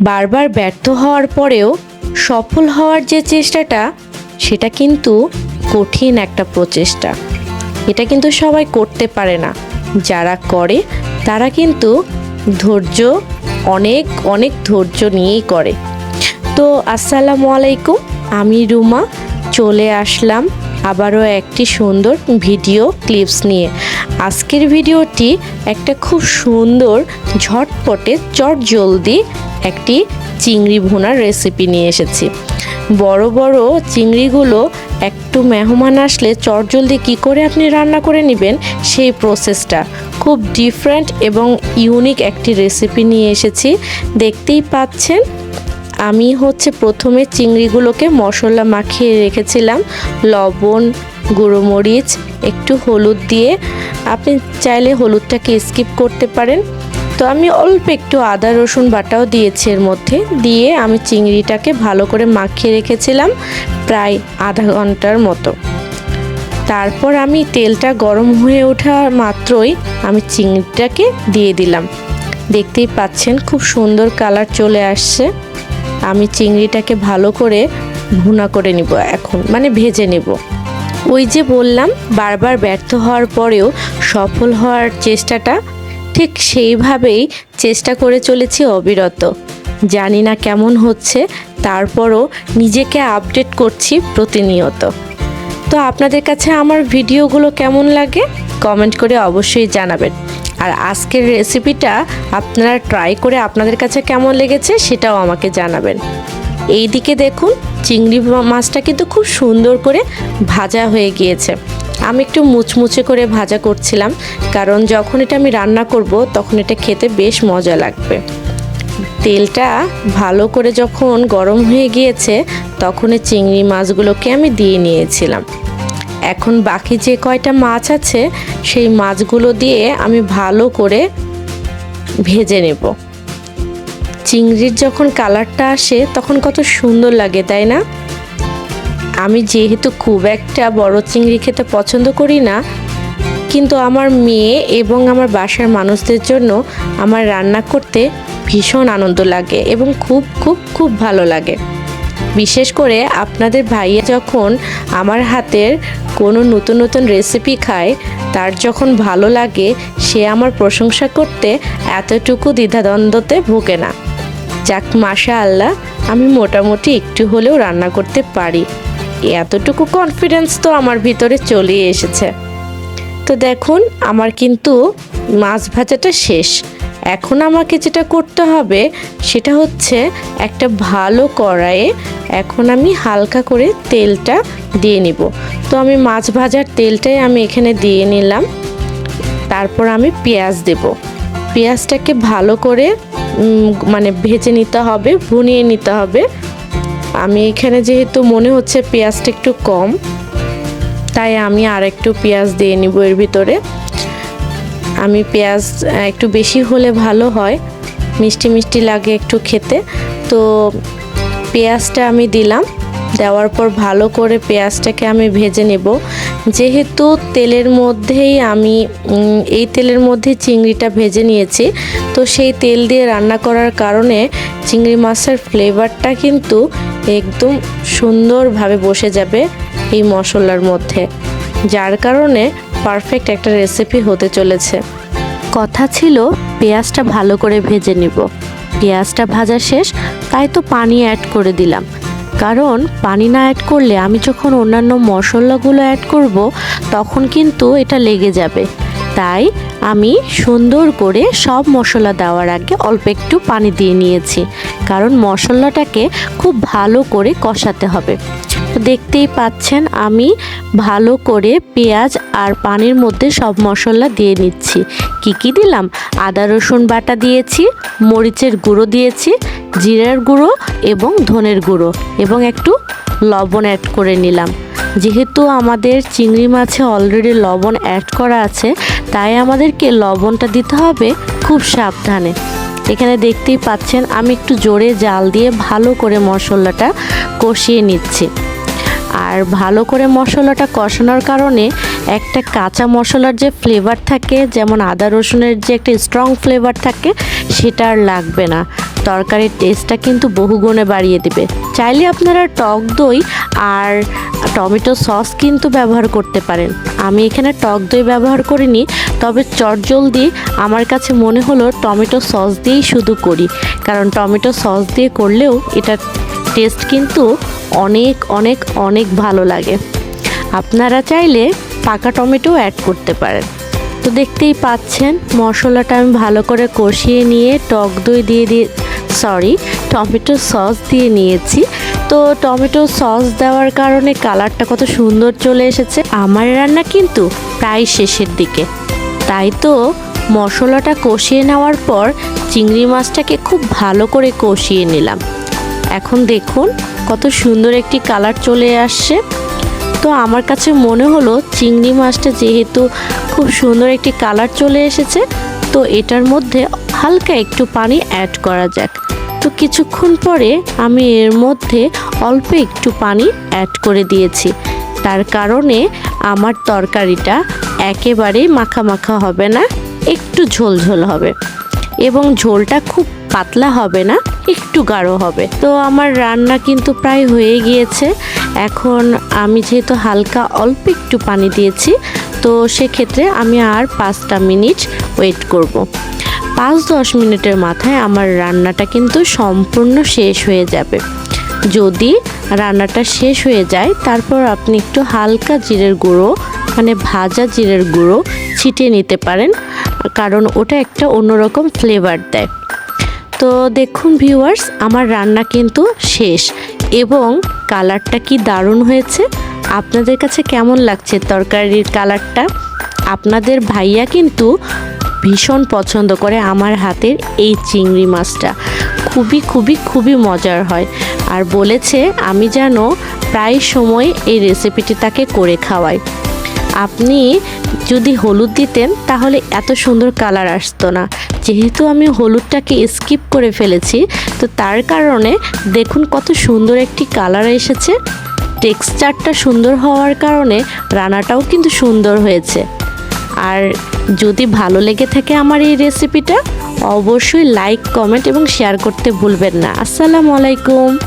বারবার ব্যর্থ হওয়ার পরেও সফল হওয়ার যে চেষ্টাটা, সেটা কিন্তু কঠিন একটা প্রচেষ্টা। এটা কিন্তু সবাই করতে পারে না। যারা করে, তারা কিন্তু ধৈর্য, অনেক অনেক ধৈর্য নিয়েই করে। তো আসসালামু আলাইকুম, আমি রুমা, চলে আসলাম আবারও একটি সুন্দর ভিডিও ক্লিপস নিয়ে। আজকের ভিডিওটি একটা খুব সুন্দর, ঝটপটে চট জলদি একটি চিংড়ি ভুনার রেসিপি নিয়ে এসেছি। বড় বড় চিংড়িগুলো একটু মেহমান আসলে চটজলদি কী করে আপনি রান্না করে নেবেন সেই প্রসেসটা খুব ডিফারেন্ট এবং ইউনিক একটি রেসিপি নিয়ে এসেছি। দেখতেই পাচ্ছেন আমি হচ্ছে প্রথমে চিংড়িগুলোকে মশলা মাখিয়ে রেখেছিলাম, লবণ, গুঁড়ো মরিচ, একটু হলুদ দিয়ে। আপনি চাইলে হলুদটাকে স্কিপ করতে পারেন। তো আমি অল্প একটু আদা, রসুন বাটাও দিয়েছি এর মধ্যে। দিয়ে আমি চিংড়িটাকে ভালো করে মাখিয়ে রেখেছিলাম প্রায় আধা ঘণ্টার মতো। তারপর আমি তেলটা গরম হয়ে ওঠা মাত্রই আমি চিংড়িটাকে দিয়ে দিলাম। দেখতেই পাচ্ছেন, খুব সুন্দর কালার চলে আসছে। আমি চিংড়িটাকে ভালো করে ভুনা করে নিব এখন মানে ভেজে নেব। ওই যে বললাম, বারবার ব্যর্থ হওয়ার পরেও সফল হওয়ার চেষ্টাটা ঠিক সেইভাবেই চেষ্টা করে চলেছি অবিরত। জানি না কেমন হচ্ছে, তারপরও নিজেকে আপডেট করছি প্রতিনিয়ত। তো আপনাদের কাছে আমার ভিডিওগুলো কেমন লাগে, কমেন্ট করে অবশ্যই জানাবেন। আর আজকের রেসিপিটা আপনারা ট্রাই করে আপনাদের কাছে কেমন লেগেছে সেটাও আমাকে জানাবেন। এই দিকে দেখুন, চিংড়ি মাছটা কিন্তু খুব সুন্দর করে ভাজা হয়ে গিয়েছে। আমি একটু মুচমুচে করে ভাজা করছিলাম, কারণ যখন এটা আমি রান্না করব তখন এটা খেতে বেশ মজা লাগবে। তেলটা ভালো করে যখন গরম হয়ে গিয়েছে তখন চিংড়ি মাছগুলোকে আমি দিয়ে নিয়েছিলাম। এখন বাকি যে কয়টা মাছ আছে, সেই মাছগুলো দিয়ে আমি ভালো করে ভেজে নেব। চিংড়ির যখন কালারটা আসে, তখন কত সুন্দর লাগে, তাই না? আমি যেহেতু খুব একটা বড় চিংড়ি খেতে পছন্দ করি না, কিন্তু আমার মেয়ে এবং আমার বাসার মানুষদের জন্য আমার রান্না করতে ভীষণ আনন্দ লাগে এবং খুব খুব খুব ভালো লাগে। বিশেষ করে আপনাদের ভাইয়া যখন আমার হাতের কোনো নতুন নতুন রেসিপি খায়, তার যখন ভালো লাগে, সে আমার প্রশংসা করতে এতটুকু দ্বিধাদ্বন্দ্বতে ভোগে না। যাক মাশা আল্লাহ আমি মোটামুটি একটু হলেও রান্না করতে পারি। এতটুকু কনফিডেন্স তো আমার ভিতরে চলেই এসেছে। তো দেখুন, আমার কিন্তু মাছ ভাজাটা শেষ। এখন আমাকে যেটা করতে হবে, সেটা হচ্ছে একটা ভালো কড়াইয়ে এখন আমি হালকা করে তেলটা দিয়ে নিব। তো আমি মাছ ভাজার তেলটাই আমি এখানে দিয়ে নিলাম। তারপর আমি পেঁয়াজ দেব। পেঁয়াজটাকে ভালো করে মানে ভেজে নিতে হবে, ভুনিয়ে নিতে হবে। আমি এখানে যেহেতু মনে হচ্ছে পেঁয়াজটা একটু কম, তাই আমি আর একটু পেঁয়াজ দিয়ে নিব এর ভিতরে। আমি পেঁয়াজ একটু বেশি হলে ভালো হয়। মিষ্টি মিষ্টি লাগে একটু খেতে। তো পেঁয়াজটা আমি দিলাম। দেওয়ার পর ভালো করে পেঁয়াজটাকে আমি ভেজে নেব। যেহেতু তেলের মধ্যেই আমি এই তেলের মধ্যে চিংড়িটা ভেজে নিয়েছি, তো সেই তেল দিয়ে রান্না করার কারণে চিংড়ি মাছের ফ্লেভারটা কিন্তু একদম সুন্দরভাবে বসে যাবে এই মশলার মধ্যে। যার কারণে পারফেক্ট একটা রেসিপি হতে চলেছে। কথা ছিল, পেঁয়াজটা ভালো করে ভেজে নিব। পেঁয়াজটা ভাজা শেষ, তাই তো পানি অ্যাড করে দিলাম। কারণ পানি না অ্যাড করলে আমি যখন অন্যান্য মশলাগুলো অ্যাড করব, তখন কিন্তু এটা লেগে যাবে। তাই আমি সুন্দর করে সব মশলা দেওয়ার আগে অল্প একটু পানি দিয়ে নিয়েছি। কারণ মশলাটাকে খুব ভালো করে কষাতে হবে। দেখতেই পাচ্ছেন, আমি ভালো করে পেঁয়াজ আর পানির মধ্যে সব মশলা দিয়ে নিচ্ছি। কি কি দিলাম? আদা, রসুন বাটা দিয়েছি, মরিচের গুঁড়ো দিয়েছি, জিরার গুঁড়ো এবং ধনের গুঁড়ো এবং একটু লবণ অ্যাড করে নিলাম। যেহেতু আমাদের চিংড়ি মাছে অলরেডি লবণ অ্যাড করা আছে, তাই আমাদেরকে লবণটা দিতে হবে খুব সাবধানে। এখানে দেখতেই পাচ্ছেন, আমি একটু জোরে জাল দিয়ে ভালো করে মশলাটা কষিয়ে নিচ্ছি। আর ভালো করে মশলাটা কষানোর কারণে একটা কাঁচা মশলার যে ফ্লেভার থাকে, যেমন আদা রসুনের যে একটা স্ট্রং ফ্লেভার থাকে, সেটা আর লাগবে না। তরকারির টেস্টটা কিন্তু বহুগুণে বাড়িয়ে দিবে। চাইলে আপনারা টক দই আর টমেটো সস কিন্তু ব্যবহার করতে পারেন। আমি এখানে টক দই ব্যবহার করিনি, তবে চটজলদি আমার কাছে মনে হলো টমেটো সস দিয়েই শুধু করি। কারণ টমেটো সস দিয়ে করলেও এটা টেস্ট কিন্তু অনেক অনেক অনেক ভালো লাগে। আপনারা চাইলে পাকা টমেটো অ্যাড করতে পারেন। তো দেখতেই পাচ্ছেন, মশলাটা আমি ভালো করে কষিয়ে নিয়ে টক দই দিয়ে দিয়ে সরি টমেটো সস দিয়ে নিয়েছি। তো টমেটো সস দেওয়ার কারণে কালারটা কত সুন্দর চলে এসেছে। আমার রান্না কিন্তু প্রায় শেষের দিকে। তাই তো মশলাটা কষিয়ে নেওয়ার পর চিংড়ি মাছটাকে খুব ভালো করে কষিয়ে নিলাম। এখন দেখুন, কত সুন্দর একটি কালার চলে আসছে। তো আমার কাছে মনে হলো চিংড়ি মাছটা যেহেতু খুব সুন্দর একটি কালার চলে এসেছে, তো এটার মধ্যে হালকা একটু পানি অ্যাড করা যাক। তো কিছুক্ষণ পরে আমি এর মধ্যে অল্প একটু পানি অ্যাড করে দিয়েছি। তার কারণে আমার তরকারিটা একেবারেই মাখা মাখা হবে না, একটু ঝোল ঝোল হবে। এবং ঝোলটা খুব পাতলা হবে না, একটু গাঢ় হবে। তো আমার রান্না কিন্তু প্রায় হয়ে গিয়েছে। এখন আমি যেহেতু হালকা অল্প একটু পানি দিয়েছি, তো সেক্ষেত্রে আমি আর পাঁচটা মিনিট ওয়েট করব। পাঁচ দশ মিনিটের মাথায় আমার রান্নাটা কিন্তু সম্পূর্ণ শেষ হয়ে যাবে। যদি রান্নাটা শেষ হয়ে যায়, তারপর আপনি একটু হালকা জিরের গুঁড়ো মানে ভাজা জিরের গুঁড়ো ছিটিয়ে নিতে পারেন। কারণ ওটা একটা অন্যরকম ফ্লেভার দেয়। তো দেখুন ভিউয়ার্স আমার রান্না কিন্তু শেষ। এবং কালারটা কি দারুণ হয়েছে। আপনাদের কাছে কেমন লাগছে তরকারির কালারটা? আপনাদের ভাইয়া কিন্তু ভীষণ পছন্দ করে আমার হাতের এই চিংড়ি মাছটা। খুবই খুবই খুবই মজার হয়। আর বলেছে, আমি যেন প্রায় সময় এই রেসিপিটি তাকে করে খাওয়াই। আপনি যদি হলুদ দিতেন, তাহলে এত সুন্দর কালার আসতো না। যেহেতু আমি হলুদটাকে স্কিপ করে ফেলেছি, তো তার কারণে দেখুন কত সুন্দর একটি কালার এসেছে। টেক্সচারটা সুন্দর হওয়ার কারণে রান্নাটাও কিন্তু সুন্দর হয়েছে। আর যদি ভালো লেগে থাকে আমার এই রেসিপিটা, অবশ্যই লাইক, কমেন্ট এবং শেয়ার করতে ভুলবেন না। আসসালামু আলাইকুম।